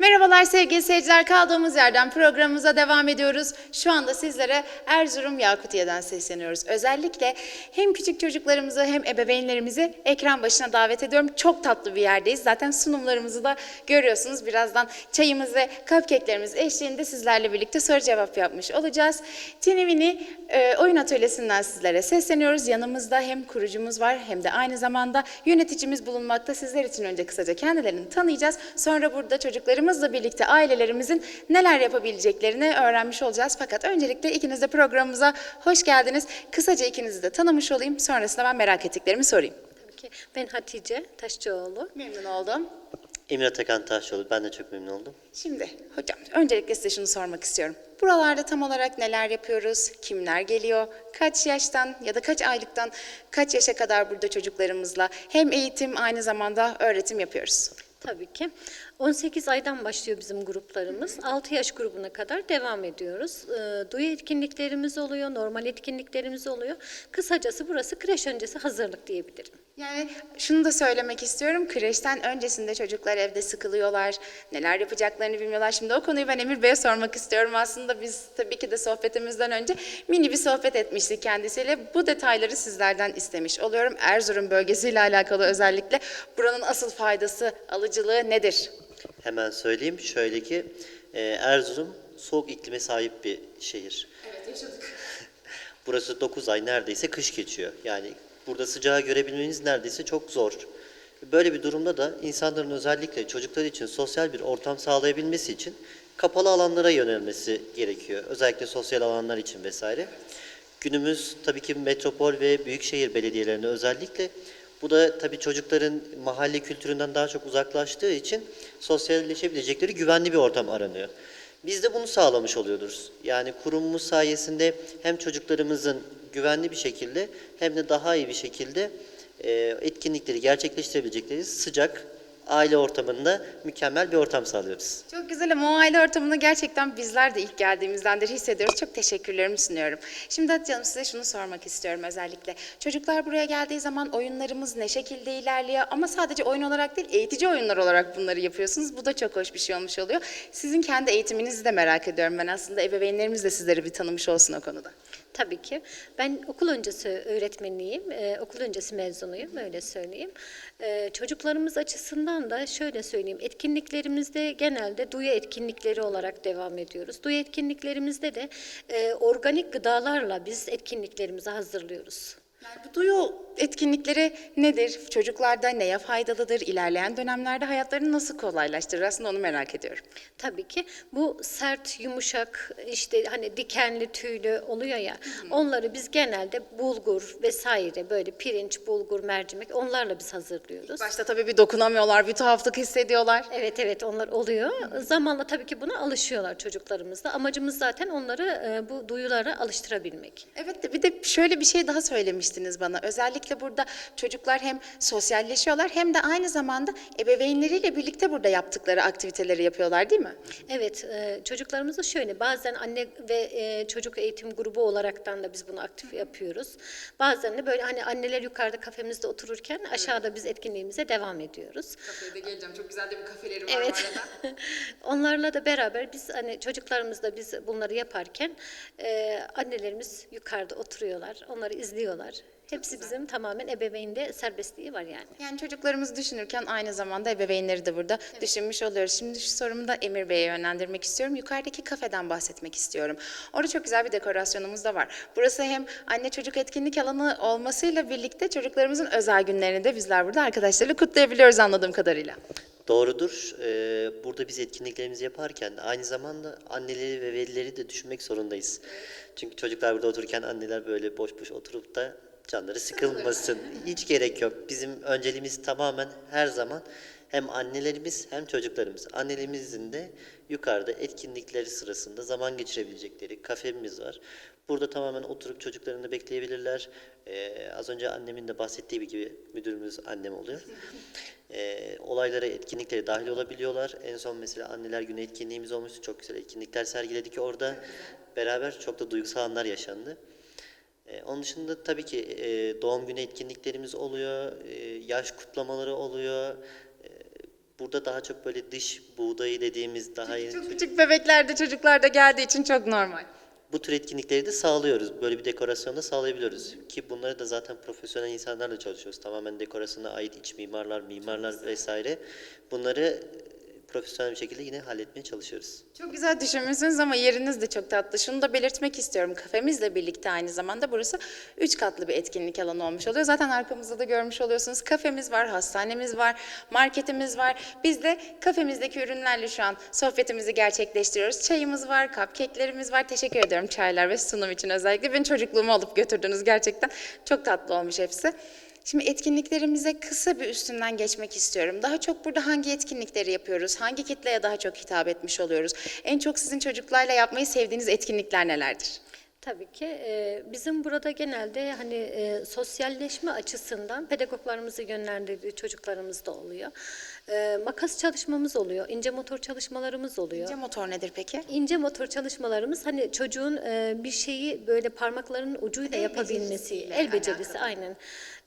Merhabalar sevgili seyirciler. Kaldığımız yerden programımıza devam ediyoruz. Şu anda sizlere Erzurum Yakutiye'den sesleniyoruz. Özellikle hem küçük çocuklarımızı hem ebeveynlerimizi ekran başına davet ediyorum. Çok tatlı bir yerdeyiz. Zaten sunumlarımızı da görüyorsunuz. Birazdan çayımız ve cupcake'lerimiz eşliğinde sizlerle birlikte soru cevap yapmış olacağız. Tinivini e, oyun atölyesinden sizlere sesleniyoruz. Yanımızda hem kurucumuz var hem de aynı zamanda yöneticimiz bulunmakta. Sizler için önce kısaca kendilerini tanıyacağız. Sonra burada çocuklarımızla birlikte ailelerimizin neler yapabileceklerini öğrenmiş olacağız. Fakat öncelikle ikiniz de programımıza hoş geldiniz. Kısaca ikinizi de tanımış olayım. Sonrasında ben merak ettiklerimi sorayım. Tabii ki. Ben Hatice Taşçıoğlu. Memnun oldum. Emir Atakan Taşçıoğlu. Ben de çok memnun oldum. Şimdi hocam öncelikle size şunu sormak istiyorum. Buralarda tam olarak neler yapıyoruz? Kimler geliyor? Kaç yaştan ya da kaç aylıktan kaç yaşa kadar burada çocuklarımızla hem eğitim aynı zamanda öğretim yapıyoruz? Tabii ki. 18 aydan başlıyor bizim gruplarımız. 6 yaş grubuna kadar devam ediyoruz. Ee, duyu etkinliklerimiz oluyor, normal etkinliklerimiz oluyor. Kısacası burası kreş öncesi hazırlık diyebilirim. Yani şunu da söylemek istiyorum. Kreşten öncesinde çocuklar evde sıkılıyorlar. Neler yapacaklarını bilmiyorlar. Şimdi o konuyu ben Emir Bey'e sormak istiyorum. Aslında biz tabii ki de sohbetimizden önce mini bir sohbet etmiştik kendisiyle. Bu detayları sizlerden istemiş oluyorum. Erzurum bölgesiyle alakalı özellikle buranın asıl faydası, alıcılığı nedir? Hemen söyleyeyim. Şöyle ki e, Erzurum soğuk iklime sahip bir şehir. Evet yaşadık. Burası 9 ay neredeyse kış geçiyor. Yani burada sıcağı görebilmeniz neredeyse çok zor. Böyle bir durumda da insanların özellikle çocuklar için sosyal bir ortam sağlayabilmesi için kapalı alanlara yönelmesi gerekiyor. Özellikle sosyal alanlar için vesaire. Günümüz tabii ki metropol ve büyükşehir belediyelerinde özellikle bu da tabii çocukların mahalle kültüründen daha çok uzaklaştığı için sosyalleşebilecekleri güvenli bir ortam aranıyor. Biz de bunu sağlamış oluyoruz. Yani kurumumuz sayesinde hem çocuklarımızın güvenli bir şekilde hem de daha iyi bir şekilde etkinlikleri gerçekleştirebilecekleri sıcak aile ortamında mükemmel bir ortam sağlıyoruz. Çok güzel ama o aile ortamını gerçekten bizler de ilk geldiğimizden beri hissediyoruz. Çok teşekkürlerimi sunuyorum. Şimdi Hatice Hanım size şunu sormak istiyorum özellikle. Çocuklar buraya geldiği zaman oyunlarımız ne şekilde ilerliyor ama sadece oyun olarak değil eğitici oyunlar olarak bunları yapıyorsunuz. Bu da çok hoş bir şey olmuş oluyor. Sizin kendi eğitiminizi de merak ediyorum ben aslında. Ebeveynlerimiz de sizleri bir tanımış olsun o konuda. Tabii ki. Ben okul öncesi öğretmeniyim, ee, okul öncesi mezunuyum, öyle söyleyeyim. Ee, çocuklarımız açısından da şöyle söyleyeyim, etkinliklerimizde genelde duyu etkinlikleri olarak devam ediyoruz. Duyu etkinliklerimizde de e, organik gıdalarla biz etkinliklerimizi hazırlıyoruz. Yani bu duyu etkinlikleri nedir? Çocuklarda neye faydalıdır? İlerleyen dönemlerde hayatlarını nasıl kolaylaştırır? Aslında onu merak ediyorum. Tabii ki bu sert, yumuşak, işte hani dikenli, tüylü oluyor ya. Onları biz genelde bulgur vesaire böyle pirinç, bulgur, mercimek onlarla biz hazırlıyoruz. Başta tabii bir dokunamıyorlar, bir tuhaflık hissediyorlar. Evet evet onlar oluyor. Zamanla tabii ki buna alışıyorlar çocuklarımız da. Amacımız zaten onları e, bu duyulara alıştırabilmek. Evet de bir de şöyle bir şey daha söylemiştiniz bana. Özellikle burada çocuklar hem sosyalleşiyorlar hem de aynı zamanda ebeveynleriyle birlikte burada yaptıkları aktiviteleri yapıyorlar değil mi? Evet, e, çocuklarımızı şöyle bazen anne ve e, çocuk eğitim grubu olaraktan da biz bunu aktif yapıyoruz. Bazen de böyle hani anneler yukarıda kafemizde otururken aşağıda biz etkinliğimize devam ediyoruz. Kafeye de geleceğim. Çok güzel de bir kafeleri var Evet. Onlarla da beraber biz hani çocuklarımızla biz bunları yaparken e, annelerimiz yukarıda oturuyorlar, onları izliyorlar. Hepsi bizim tamamen ebeveynde serbestliği var yani. Yani çocuklarımızı düşünürken aynı zamanda ebeveynleri de burada düşünmüş oluyoruz. Şimdi şu sorumu da Emir Bey'e yönlendirmek istiyorum. Yukarıdaki kafeden bahsetmek istiyorum. Orada çok güzel bir dekorasyonumuz da var. Burası hem anne çocuk etkinlik alanı olmasıyla birlikte çocuklarımızın özel günlerini de bizler burada arkadaşlarıyla kutlayabiliyoruz anladığım kadarıyla. Doğrudur. Ee, burada biz etkinliklerimizi yaparken aynı zamanda anneleri ve velileri de düşünmek zorundayız. Çünkü çocuklar burada otururken anneler böyle boş boş oturup da canları sıkılmasın. Hiç gerek yok. Bizim önceliğimiz tamamen her zaman hem annelerimiz hem çocuklarımız. Annelerimizin de yukarıda etkinlikleri sırasında zaman geçirebilecekleri kafemiz var. Burada tamamen oturup çocuklarını bekleyebilirler. Ee, az önce annemin de bahsettiği gibi müdürümüz annem oluyor. Ee, olaylara, etkinliklere dahil olabiliyorlar. En son mesela Anneler Günü etkinliğimiz olmuştu. Çok güzel etkinlikler sergiledik orada. Beraber çok da duygusal anlar yaşandı. Ee, onun dışında tabii ki e, doğum günü etkinliklerimiz oluyor, e, yaş kutlamaları oluyor. E, Burada daha çok böyle dış buğdayı dediğimiz daha yeni Çok küçük bebeklerde çocuklar da geldiği için çok normal. bu tür etkinlikleri de sağlıyoruz. Böyle bir dekorasyonu da sağlayabiliyoruz. Ki bunları da zaten profesyonel insanlarla çalışıyoruz. Tamamen dekorasyona ait iç mimarlar, mimarlar vesaire. Bunları profesyonel bir şekilde yine halletmeye çalışıyoruz. Çok güzel düşünmüşsünüz ama yeriniz de çok tatlı. Şunu da belirtmek istiyorum. Kafemizle birlikte aynı zamanda burası üç katlı bir etkinlik alanı olmuş oluyor. Zaten arkamızda da görmüş oluyorsunuz. Kafemiz var, hastanemiz var, marketimiz var. Biz de kafemizdeki ürünlerle şu an sohbetimizi gerçekleştiriyoruz. Çayımız var, cupcake'lerimiz var. Teşekkür ediyorum çaylar ve sunum için özellikle. Beni çocukluğumu alıp götürdünüz gerçekten. Çok tatlı olmuş hepsi. Şimdi etkinliklerimize kısa bir üstünden geçmek istiyorum. Daha çok burada hangi etkinlikleri yapıyoruz? Hangi kitleye daha çok hitap etmiş oluyoruz? En çok sizin çocuklarla yapmayı sevdiğiniz etkinlikler nelerdir? Tabii ki e, bizim burada genelde hani e, sosyalleşme açısından pedagoglarımızı yönlendirdiği çocuklarımız da oluyor. E, makas çalışmamız oluyor, ince motor çalışmalarımız oluyor. İnce motor nedir peki? İnce motor çalışmalarımız hani çocuğun e, bir şeyi böyle parmaklarının ucuyla El yapabilmesi, el becerisi alakalı. aynen.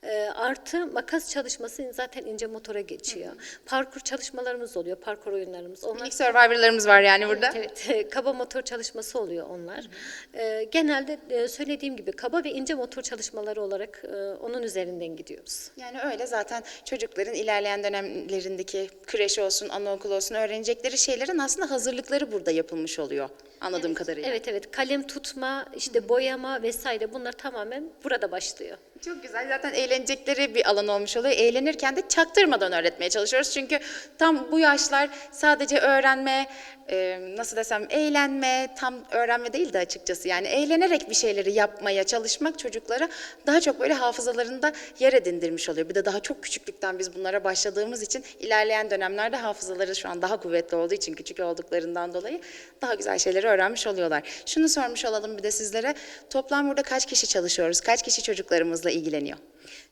E, artı makas çalışması zaten ince motora geçiyor. Parkur çalışmalarımız oluyor, parkur oyunlarımız. Onlar Minik survivorlarımız var yani burada. Evet, evet. kaba motor çalışması oluyor onlar. Ee, genelde e, söylediğim gibi kaba ve ince motor çalışmaları olarak e, onun üzerinden gidiyoruz. Yani öyle zaten çocukların ilerleyen dönemlerindeki kreş olsun, anaokulu olsun öğrenecekleri şeylerin aslında hazırlıkları burada yapılmış oluyor anladığım kadarıyla. Evet evet kalem tutma, işte boyama vesaire bunlar tamamen burada başlıyor. Çok güzel. Zaten eğlenecekleri bir alan olmuş oluyor. Eğlenirken de çaktırmadan öğretmeye çalışıyoruz. Çünkü tam bu yaşlar sadece öğrenme, e, nasıl desem eğlenme, tam öğrenme değil de açıkçası. Yani eğlenerek bir şeyleri yapmaya çalışmak çocuklara daha çok böyle hafızalarında yer edindirmiş oluyor. Bir de daha çok küçüklükten biz bunlara başladığımız için ilerleyen dönemlerde hafızaları şu an daha kuvvetli olduğu için küçük olduklarından dolayı daha güzel şeyleri öğrenmiş oluyorlar. Şunu sormuş olalım bir de sizlere. Toplam burada kaç kişi çalışıyoruz? Kaç kişi çocuklarımızla ilgileniyor?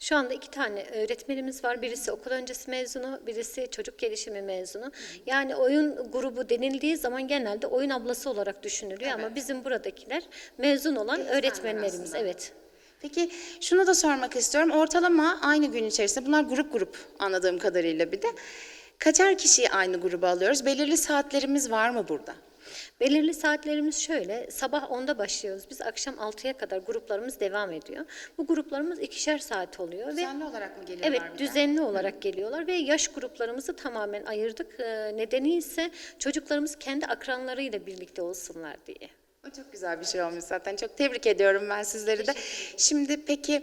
Şu anda iki tane öğretmenimiz var. Birisi okul öncesi mezunu, birisi çocuk gelişimi mezunu. Yani oyun grubu denildiği zaman genelde oyun ablası olarak düşünülüyor ama bizim buradakiler mezun olan öğretmenlerimiz. aslında. Evet. Peki şunu da sormak istiyorum. Ortalama aynı gün içerisinde bunlar grup grup anladığım kadarıyla bir de. Kaçar kişiyi aynı gruba alıyoruz? Belirli saatlerimiz var mı burada? Belirli saatlerimiz şöyle, sabah 10'da başlıyoruz. Biz akşam 6'ya kadar gruplarımız devam ediyor. Bu gruplarımız ikişer saat oluyor. Düzenli olarak mı geliyorlar Evet, bir de? düzenli olarak geliyorlar ve yaş gruplarımızı tamamen ayırdık. Ee, nedeni ise çocuklarımız kendi akranlarıyla birlikte olsunlar diye. O çok güzel bir şey olmuş zaten. Çok tebrik ediyorum ben sizleri de. Şimdi peki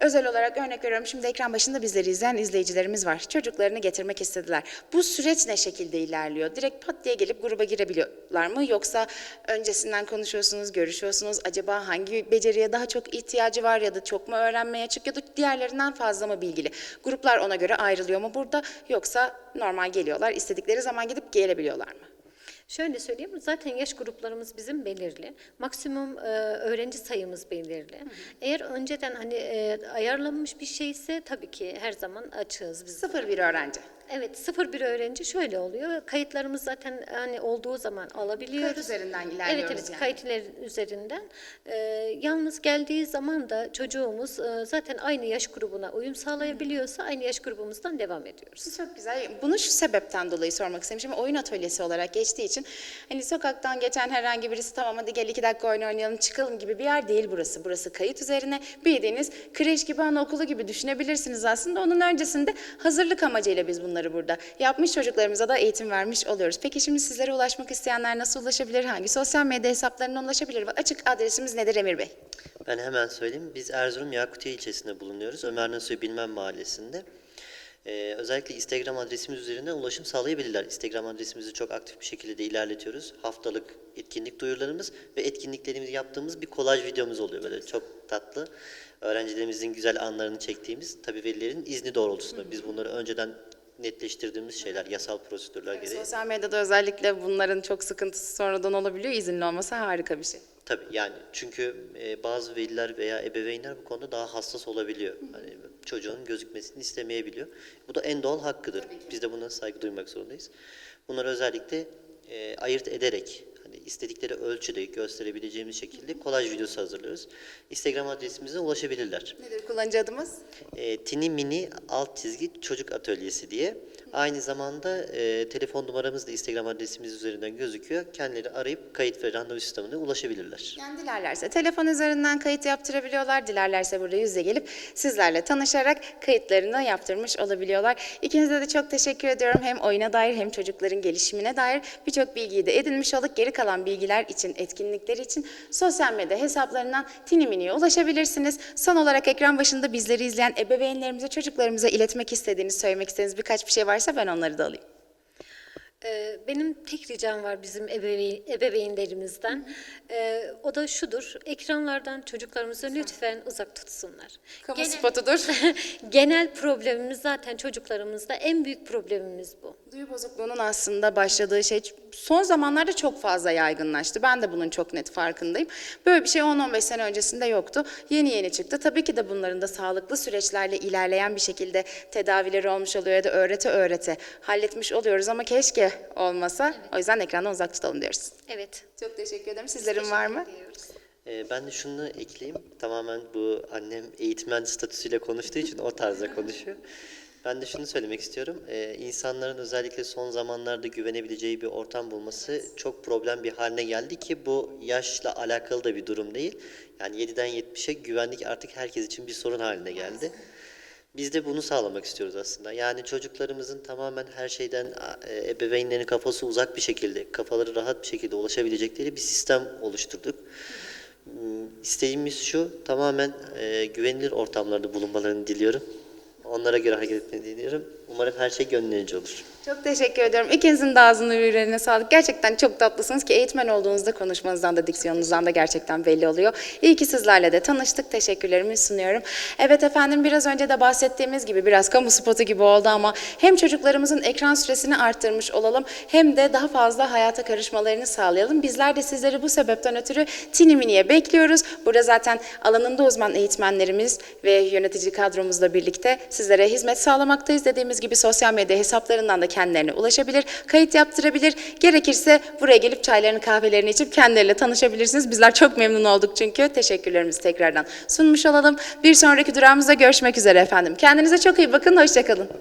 özel olarak örnek veriyorum. Şimdi ekran başında bizleri izleyen izleyicilerimiz var. Çocuklarını getirmek istediler. Bu süreç ne şekilde ilerliyor? Direkt pat diye gelip gruba girebiliyorlar mı? Yoksa öncesinden konuşuyorsunuz, görüşüyorsunuz. Acaba hangi beceriye daha çok ihtiyacı var ya da çok mu öğrenmeye açık ya da diğerlerinden fazla mı bilgili? Gruplar ona göre ayrılıyor mu burada? Yoksa normal geliyorlar, istedikleri zaman gidip gelebiliyorlar mı? Şöyle söyleyeyim, zaten yaş gruplarımız bizim belirli. Maksimum e, öğrenci sayımız belirli. Eğer önceden hani e, ayarlanmış bir şeyse tabii ki her zaman açığız biz. Sıfır bir öğrenci. Evet, sıfır bir öğrenci şöyle oluyor. Kayıtlarımız zaten hani olduğu zaman alabiliyoruz. Kayıt üzerinden Evet ilerliyoruz evet, yani. kayıtlar üzerinden. Ee, yalnız geldiği zaman da çocuğumuz e, zaten aynı yaş grubuna uyum sağlayabiliyorsa aynı yaş grubumuzdan devam ediyoruz. Çok güzel. Bunu şu sebepten dolayı sormak istemişim. Oyun atölyesi olarak geçtiği için hani sokaktan geçen herhangi birisi tamam hadi gel iki dakika oyun oynayalım çıkalım gibi bir yer değil burası. Burası kayıt üzerine bildiğiniz kreş gibi anaokulu gibi düşünebilirsiniz aslında. Onun öncesinde hazırlık amacıyla biz bunları burada yapmış çocuklarımıza da eğitim vermiş oluyoruz. Peki şimdi sizlere ulaşmak isteyenler nasıl ulaşabilir? Hangi sosyal medya hesaplarından ulaşabilir? Açık adresimiz nedir Emir Bey? Ben hemen söyleyeyim. Biz Erzurum Yakutiye ilçesinde bulunuyoruz. Ömer Nasuhi Bilmem Mahallesi'nde. Ee, özellikle Instagram adresimiz üzerinden ulaşım sağlayabilirler. Instagram adresimizi çok aktif bir şekilde de ilerletiyoruz. Haftalık etkinlik duyurularımız ve etkinliklerimizi yaptığımız bir kolaj videomuz oluyor böyle çok tatlı. Öğrencilerimizin güzel anlarını çektiğimiz, tabii velilerin izni doğrultusunda. Biz bunları önceden netleştirdiğimiz şeyler, yasal prosedürler gereği. Sosyal medyada özellikle bunların çok sıkıntısı sonradan olabiliyor. İzinli olması harika bir şey. Tabii yani çünkü e, bazı veliler veya ebeveynler bu konuda daha hassas olabiliyor. Hani çocuğun gözükmesini istemeyebiliyor. Bu da en doğal hakkıdır. Biz de buna saygı duymak zorundayız. Bunları özellikle e, ayırt ederek istedikleri ölçüde gösterebileceğimiz şekilde kolaj videosu hazırlıyoruz. Instagram adresimize ulaşabilirler. Nedir kullanıcı adımız? E, Tini Mini alt çizgi çocuk atölyesi diye. Aynı zamanda e, telefon numaramız da Instagram adresimiz üzerinden gözüküyor. Kendileri arayıp kayıt ve randevu sistemine ulaşabilirler. Yani dilerlerse telefon üzerinden kayıt yaptırabiliyorlar. Dilerlerse burada yüzle gelip sizlerle tanışarak kayıtlarını yaptırmış olabiliyorlar. İkinize de çok teşekkür ediyorum. Hem oyuna dair hem çocukların gelişimine dair birçok bilgiyi de edinmiş olduk. Geri kalan bilgiler için, etkinlikleri için sosyal medya hesaplarından Tinimini'ye ulaşabilirsiniz. Son olarak ekran başında bizleri izleyen ebeveynlerimize, çocuklarımıza iletmek istediğiniz, söylemek istediğiniz birkaç bir şey varsa ben onları da alayım. Ee, Benim tek ricam var bizim ebeveyn, ebeveynlerimizden. Ee, o da şudur, ekranlardan çocuklarımızı lütfen uzak tutsunlar. Kamu Genel- spotudur. Genel problemimiz zaten çocuklarımızda en büyük problemimiz bu. Duyu bozukluğunun aslında başladığı şey son zamanlarda çok fazla yaygınlaştı. Ben de bunun çok net farkındayım. Böyle bir şey 10-15 sene öncesinde yoktu. Yeni yeni çıktı. Tabii ki de bunların da sağlıklı süreçlerle ilerleyen bir şekilde tedavileri olmuş oluyor ya da öğrete öğrete halletmiş oluyoruz ama keşke olmasa. O yüzden ekrandan uzak tutalım diyoruz. Evet. Çok teşekkür ederim. Sizlerin var mı? Diyoruz. Ee, ben de şunu ekleyeyim. Tamamen bu annem eğitmen statüsüyle konuştuğu için o tarzda konuşuyor. Ben de şunu söylemek istiyorum. Ee, insanların özellikle son zamanlarda güvenebileceği bir ortam bulması çok problem bir haline geldi ki bu yaşla alakalı da bir durum değil. Yani 7'den 70'e güvenlik artık herkes için bir sorun haline geldi. Biz de bunu sağlamak istiyoruz aslında. Yani çocuklarımızın tamamen her şeyden e, ebeveynlerin kafası uzak bir şekilde, kafaları rahat bir şekilde ulaşabilecekleri bir sistem oluşturduk. Hmm, İsteğimiz şu, tamamen e, güvenilir ortamlarda bulunmalarını diliyorum. Onlara göre hareket etmeni diliyorum. Umarım her şey gönlünce olur. Çok teşekkür ediyorum. İkinizin de ağzına yüreğine sağlık. Gerçekten çok tatlısınız ki eğitmen olduğunuzda konuşmanızdan da diksiyonunuzdan da gerçekten belli oluyor. İyi ki sizlerle de tanıştık. Teşekkürlerimi sunuyorum. Evet efendim biraz önce de bahsettiğimiz gibi biraz kamu spotu gibi oldu ama hem çocuklarımızın ekran süresini arttırmış olalım hem de daha fazla hayata karışmalarını sağlayalım. Bizler de sizleri bu sebepten ötürü Tinimini'ye bekliyoruz. Burada zaten alanında uzman eğitmenlerimiz ve yönetici kadromuzla birlikte sizlere hizmet sağlamaktayız. Dediğimiz gibi sosyal medya hesaplarından da kendilerine ulaşabilir, kayıt yaptırabilir. Gerekirse buraya gelip çaylarını kahvelerini içip kendileriyle tanışabilirsiniz. Bizler çok memnun olduk çünkü. Teşekkürlerimizi tekrardan sunmuş olalım. Bir sonraki durağımızda görüşmek üzere efendim. Kendinize çok iyi bakın, hoşçakalın.